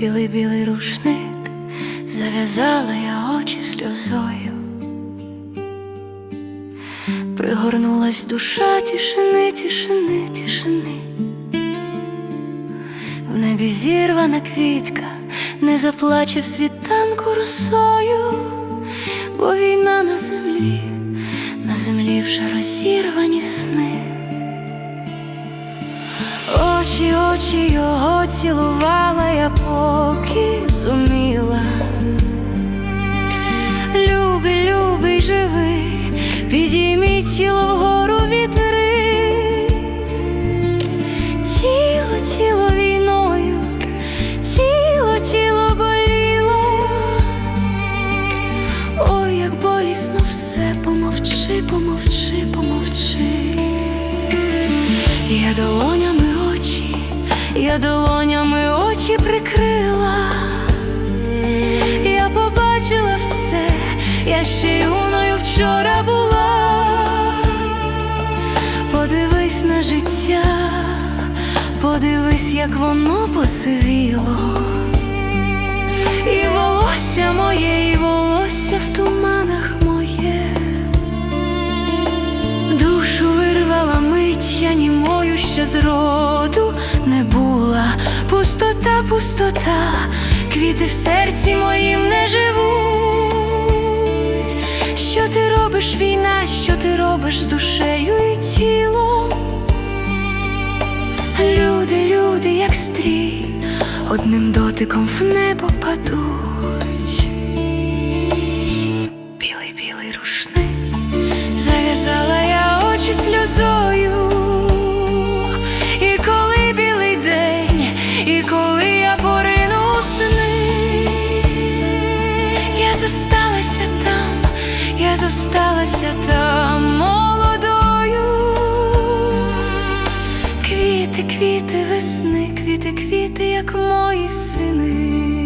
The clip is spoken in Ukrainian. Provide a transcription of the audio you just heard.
білий білий рушник, зав'язала я очі сльозою, пригорнулась душа тишини, тишини, тишини, в небі зірвана квітка, не заплаче в світанку росою, бо війна на землі, на землі вже розірвані сни. Очі, очі його цілувала я поки зуміла. Любий, любий, живий, підійміть тіло вгору вітри. Тіло, тіло війною, тіло, тіло боліло. Ой, як болісно все, помовчи, помовчи, помовчи. Я долонями очі, я долонями очі прикрила, я побачила все, я ще юною вчора була. Подивись на життя, подивись, як воно посивіло, і волосся моє, і волосся в туманах моє. Душу вирвала мить, я німою ще зроду. Пустота, пустота, квіти в серці моїм не живуть. Що ти робиш, війна, що ти робиш з душею і тілом? Люди, люди, як стрій, одним дотиком в небо падуть. Сталася там молодою, квіти, квіти весни, квіти, квіти, як мої сини.